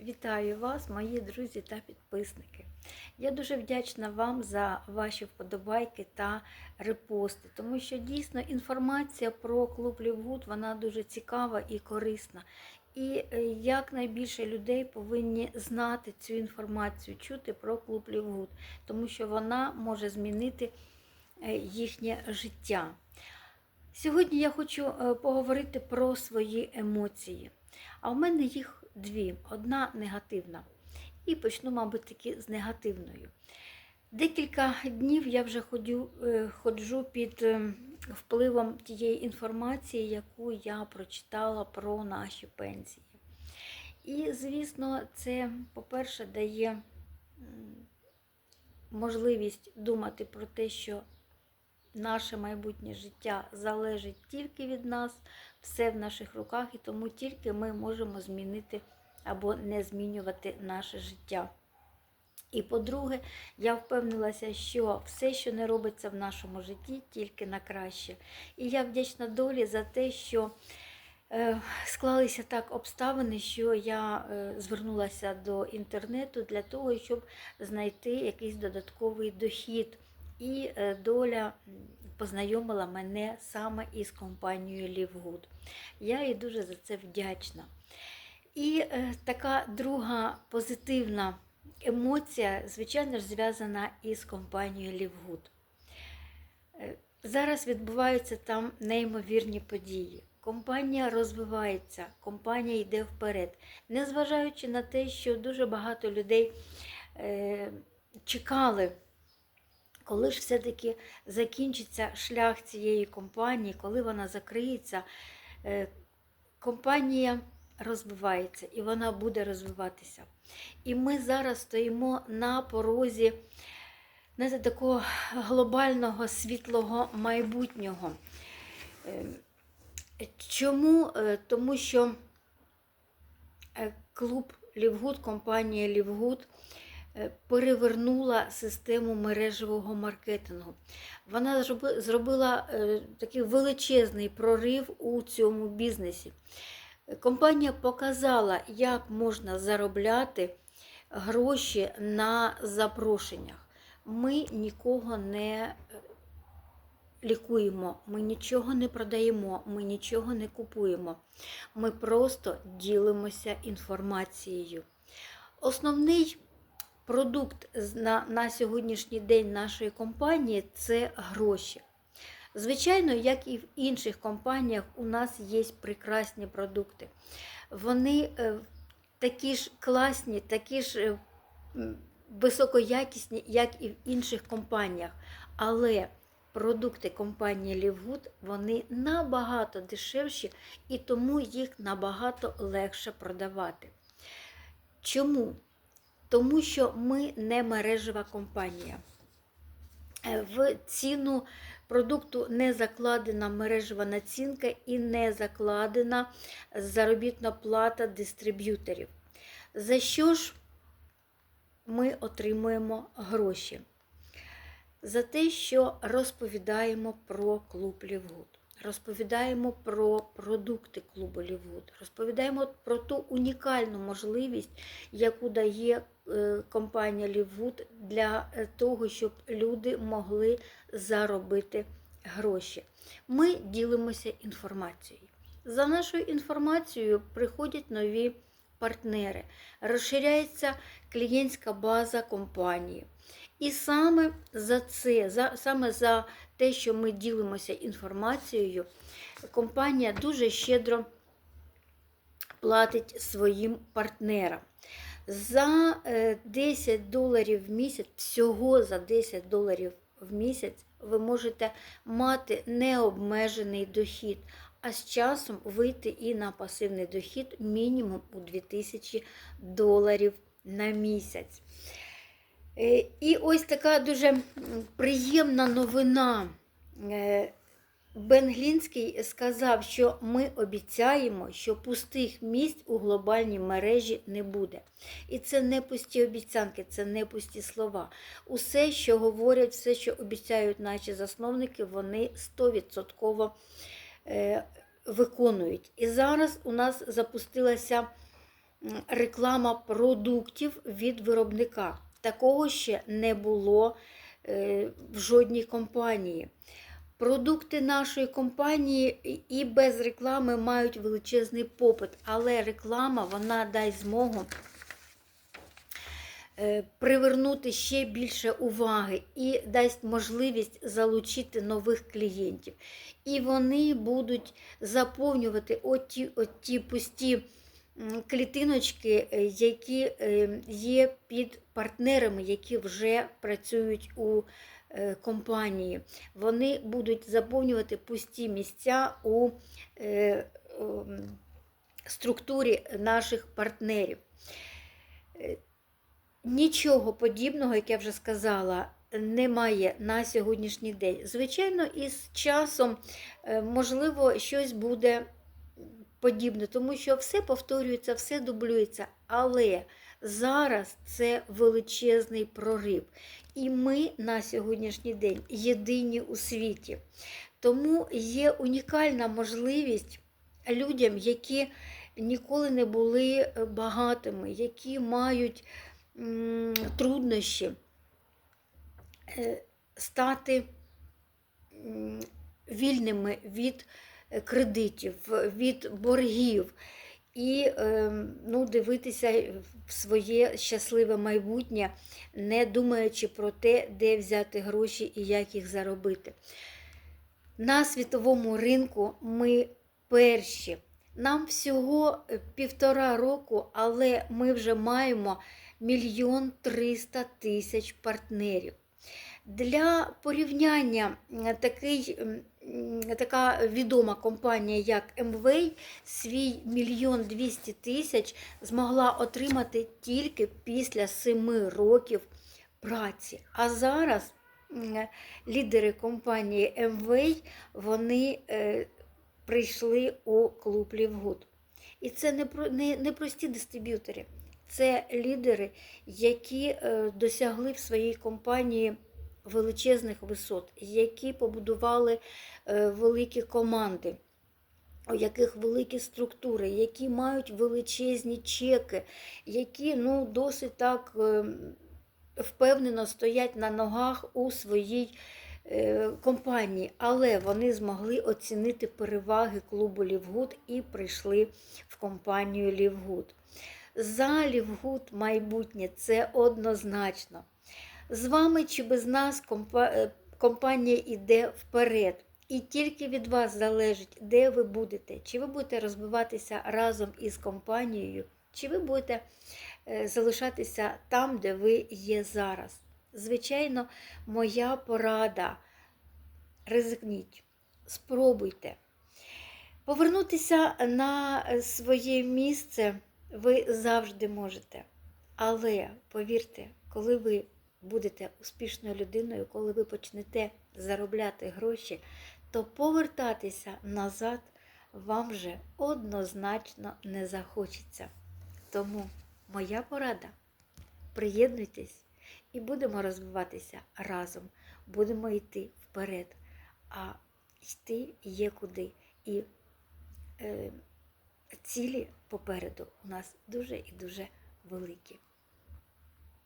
Вітаю вас, мої друзі та підписники. Я дуже вдячна вам за ваші вподобайки та репости, тому що дійсно інформація про клуб Лівгуд вона дуже цікава і корисна. І е, якнайбільше людей повинні знати цю інформацію, чути про клуб Лівгуд, тому що вона може змінити е, їхнє життя. Сьогодні я хочу е, поговорити про свої емоції. А в мене їх дві: одна негативна. І почну, мабуть, таки з негативною. Декілька днів я вже ходю, е, ходжу під е, впливом тієї інформації, яку я прочитала про наші пенсії. І, звісно, це, по-перше, дає можливість думати про те, що наше майбутнє життя залежить тільки від нас, все в наших руках, і тому тільки ми можемо змінити або не змінювати наше життя. І по-друге, я впевнилася, що все, що не робиться в нашому житті, тільки на краще. І я вдячна долі за те, що е, склалися так обставини, що я е, звернулася до інтернету для того, щоб знайти якийсь додатковий дохід. І е, доля познайомила мене саме із компанією Лівгуд. Я їй дуже за це вдячна. І е, така друга позитивна емоція, звичайно ж, зв'язана із компанією Лівгуд. Е, Зараз відбуваються там неймовірні події. Компанія розвивається, компанія йде вперед. Незважаючи на те, що дуже багато людей чекали, коли ж все-таки закінчиться шлях цієї компанії, коли вона закриється, е, компанія розвивається і вона буде розвиватися. І ми зараз стоїмо на порозі знаєте, такого глобального світлого майбутнього. Е, Чому? Е, Тому що клуб Лівгуд, компанія Лівгуд перевернула систему мережевого маркетингу. Вона зробила е, такий величезний прорив у цьому бізнесі. Компанія показала, як можна заробляти гроші на запрошеннях. Ми нікого не е, лікуємо, ми нічого не продаємо, ми нічого не купуємо. Ми просто ділимося інформацією. Основний продукт на, на сьогоднішній день нашої компанії це гроші. Звичайно, як і в інших компаніях, у нас є прекрасні продукти. Вони е, такі ж класні, такі ж е, високоякісні, як і в інших компаніях. Але продукти компанії Лівгуд вони набагато дешевші і тому їх набагато легше продавати. Чому? Тому що ми не мережева компанія. Е, В ціну продукту не закладена мережева націнка і не закладена заробітна плата дистриб'юторів. За що ж ми отримуємо гроші? За те, що розповідаємо про клуб Лівгуд, розповідаємо про продукти клубу Лівуд, розповідаємо про ту унікальну можливість, яку дає е, компанія Лівуд для е, того, щоб люди могли заробити гроші. Ми ділимося інформацією. За нашою інформацією приходять нові партнери, розширяється клієнтська база компанії. І саме за це, за, саме за те, що ми ділимося інформацією, компанія дуже щедро платить своїм партнерам. За е, 10 доларів в місяць, всього за 10 доларів в місяць, ви можете мати необмежений дохід, а з часом вийти і на пасивний дохід мінімум у 2000 доларів на місяць. Е, І ось така дуже приємна новина. Е, Бен Глінський сказав, що ми обіцяємо, що пустих місць у глобальній мережі не буде. І це не пусті обіцянки, це не пусті слова. Усе, що говорять, все, що обіцяють наші засновники, вони 100% е, виконують. І зараз у нас запустилася реклама продуктів від виробника. Такого ще не було е, в жодній компанії. Продукти нашої компанії і- без реклами мають величезний попит, але реклама вона дасть змогу е, привернути ще більше уваги і дасть можливість залучити нових клієнтів. І вони будуть заповнювати оті, оті пусті клітиночки, е, які е, є під партнерами, які вже працюють у е, компанії. Вони будуть заповнювати пусті місця у е, структурі наших партнерів. Нічого подібного, як я вже сказала, немає на сьогоднішній день. Звичайно, із часом, е, можливо, щось буде подібне, тому що все повторюється, все дублюється. Але зараз це величезний прорив. І ми на сьогоднішній день єдині у світі. Тому є унікальна можливість людям, які ніколи не були багатими, які мають труднощі е, стати вільними від кредитів, від боргів і е, ну, дивитися в своє щасливе майбутнє, не думаючи про те, де взяти гроші і як їх заробити. На світовому ринку ми перші. Нам всього півтора року, але ми вже маємо мільйон триста тисяч партнерів. Для порівняння такий, така відома компанія, як MWay, свій мільйон двісті тисяч змогла отримати тільки після семи років праці. А зараз лідери компанії MWay, вони е, прийшли у клуб Лівгуд. І це не, не, не прості дистриб'ютори, це лідери, які е, досягли в своїй компанії величезних висот, які побудували е, великі команди, у яких великі структури, які мають величезні чеки, які ну, досить так е, впевнено стоять на ногах у своїй компанії, але вони змогли оцінити переваги клубу Лівгуд і прийшли в компанію Лівгуд. За Лівгуд майбутнє це однозначно. З вами чи без нас е, компанія йде вперед. І тільки від вас залежить, де ви будете. Чи ви будете розвиватися разом із компанією, чи ви будете е, залишатися там, де ви є зараз. Звичайно, моя порада. Ризикніть, спробуйте. Повернутися на е, своє місце ви завжди можете. Але повірте, коли ви будете успішною людиною, коли ви почнете заробляти гроші, то повертатися назад вам вже однозначно не захочеться. Тому моя порада приєднуйтесь і будемо розвиватися разом, будемо йти вперед, а йти є куди. І е, цілі попереду у нас дуже і дуже великі.